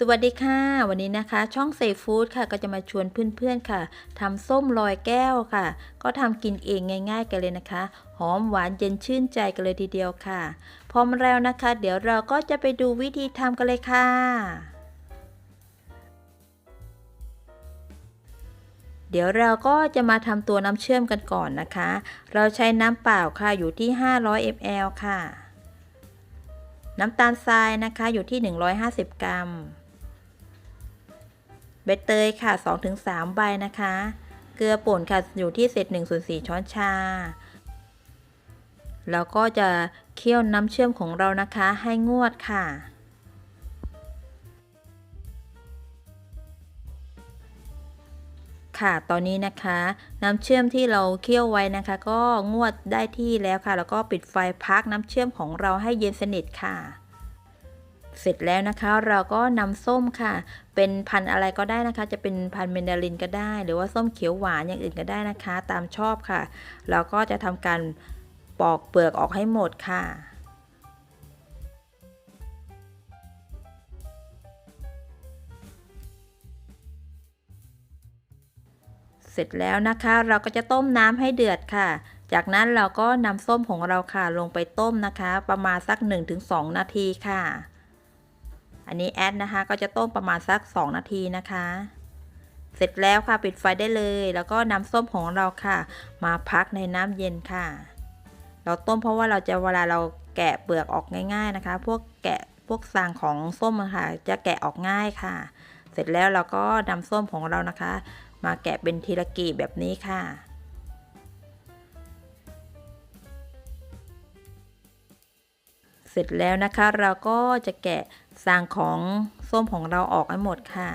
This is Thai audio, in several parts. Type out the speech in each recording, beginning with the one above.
สวัสดีค่ะ วันนี้นะคะ ช่องเซฟู้ดค่ะก็จะมาชวนเพื่อนๆค่ะทำส้มลอยแก้วค่ะ ก็ทำกินเองง่าย ๆ กันเลยนะคะ หอมหวานเย็นชื่นใจกันเลยทีเดียวค่ะ พร้อมแล้วนะคะ เดี๋ยวเราก็จะไปดูวิธีทำกันเลยค่ะ เดี๋ยวเราก็จะมาทำตัวน้ำเชื่อมกันก่อนนะคะ เราใช้น้ำเปล่าค่ะอยู่ที่ 500 ml ค่ะน้ำตาลทรายนะคะอยู่ที่ 150 กรัม ใบเตยค่ะ 2-3 ใบนะคะ เกลือป่นค่ะอยู่ที่เศษ1ส่วน4ช้อนชา แล้วก็จะเคี่ยวน้ำเชื่อมของเรานะคะ ให้งวดค่ะ ค่ะ ตอนนี้นะคะ น้ำเชื่อมที่เราเคี่ยวไว้นะคะ ก็งวดได้ที่แล้วค่ะ แล้วก็ปิดไฟพักน้ำเชื่อมของเราให้เย็นสนิทค่ะ เสร็จแล้วนะคะ เราก็นำส้มค่ะ เป็นพันธุ์อะไรก็ได้นะคะ จะเป็นพันธุ์เมนดารินก็ได้ หรือว่าส้มเขียวหวานอย่างอื่นก็ได้นะคะ ตามชอบค่ะ เราก็จะทำการปอกเปลือกออกให้หมดค่ะเสร็จแล้วนะคะเราก็จะต้มน้ำให้เดือดค่ะ จากนั้นเราก็นำส้มของเราค่ะลงไปต้มนะคะ ประมาณสัก 1-2 นาทีค่ะ อันนี้แอดนะคะ ก็จะต้มประมาณสัก 2 นาทีนะคะ เสร็จแล้วค่ะปิดไฟได้เลย แล้วก็นำส้มของเราค่ะ มาพักในน้ำเย็นค่ะ เราต้มเพราะว่าเราจะเวลาเราแกะเปลือกออกง่ายๆนะคะ พวกแกะพวกสางของส้มค่ะจะแกะออกง่ายค่ะ เสร็จแล้วเราก็นำส้มของเรานะคะ มาแกะเป็นทีละกีบแบบนี้ค่ะ เสร็จแล้วนะคะ เราก็จะแกะสางของส้มของเราออกให้หมดค่ะ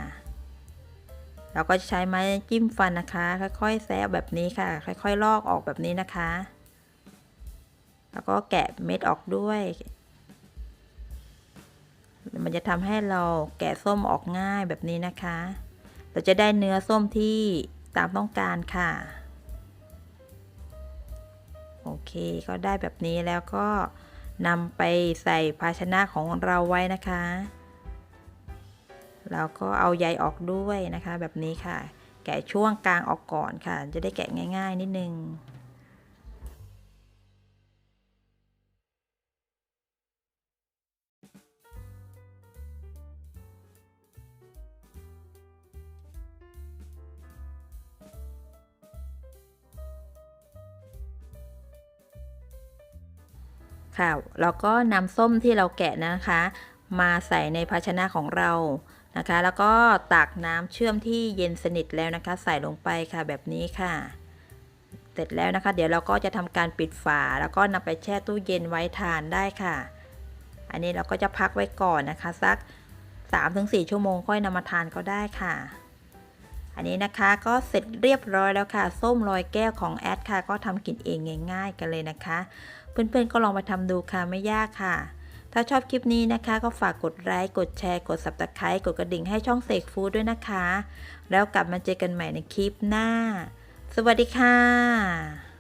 เราก็ใช้ไม้จิ้มฟันนะคะ ค่อยๆแซะแบบนี้ค่ะ ค่อยๆลอกออกแบบนี้นะคะ แล้วก็แกะเม็ดออกด้วย มันจะทำให้เราแกะส้มออกง่ายแบบนี้นะคะ เราจะได้เนื้อส้มที่ตามต้องการค่ะโอเค ก็ได้แบบนี้แล้วก็ นำไปใส่ภาชนะของเราไว้นะคะแล้วก็เอาใยออกด้วยนะคะ แบบนี้ค่ะ แกะช่วงกลางออกก่อนค่ะ จะได้แกะง่าย ๆ นิดนึง ค่ะแล้วก็นำส้มที่เราแกะนะคะ มาใส่ในภาชนะของเรานะคะ แล้วก็ตักน้ำเชื่อมที่เย็นสนิทแล้วนะคะ ใส่ลงไปค่ะแบบนี้ค่ะ เสร็จแล้วนะคะ เดี๋ยวเราก็จะทำการปิดฝา แล้วก็นำไปแช่ตู้เย็นไว้ทานได้ค่ะ อันนี้เราก็จะพักไว้ก่อนนะคะ สัก 3-4 ชั่วโมงค่อยนำมาทานก็ได้ค่ะ อันนี้นะคะก็เสร็จเรียบร้อยแล้วค่ะ ส้มลอยแก้วของแอดค่ะ ก็ทำกินเองง่าย ๆ กันเลยนะคะ เพื่อนๆก็ลองมาทำดูค่ะไม่ยากค่ะ ถ้าชอบคลิปนี้นะคะ ก็ฝากกดไลค์กดแชร์ กด subscribe กดกระดิ่งให้ช่องเสกฟู้ดด้วยนะคะ แล้วกลับมาเจอกันใหม่ในคลิปหน้า สวัสดีค่ะ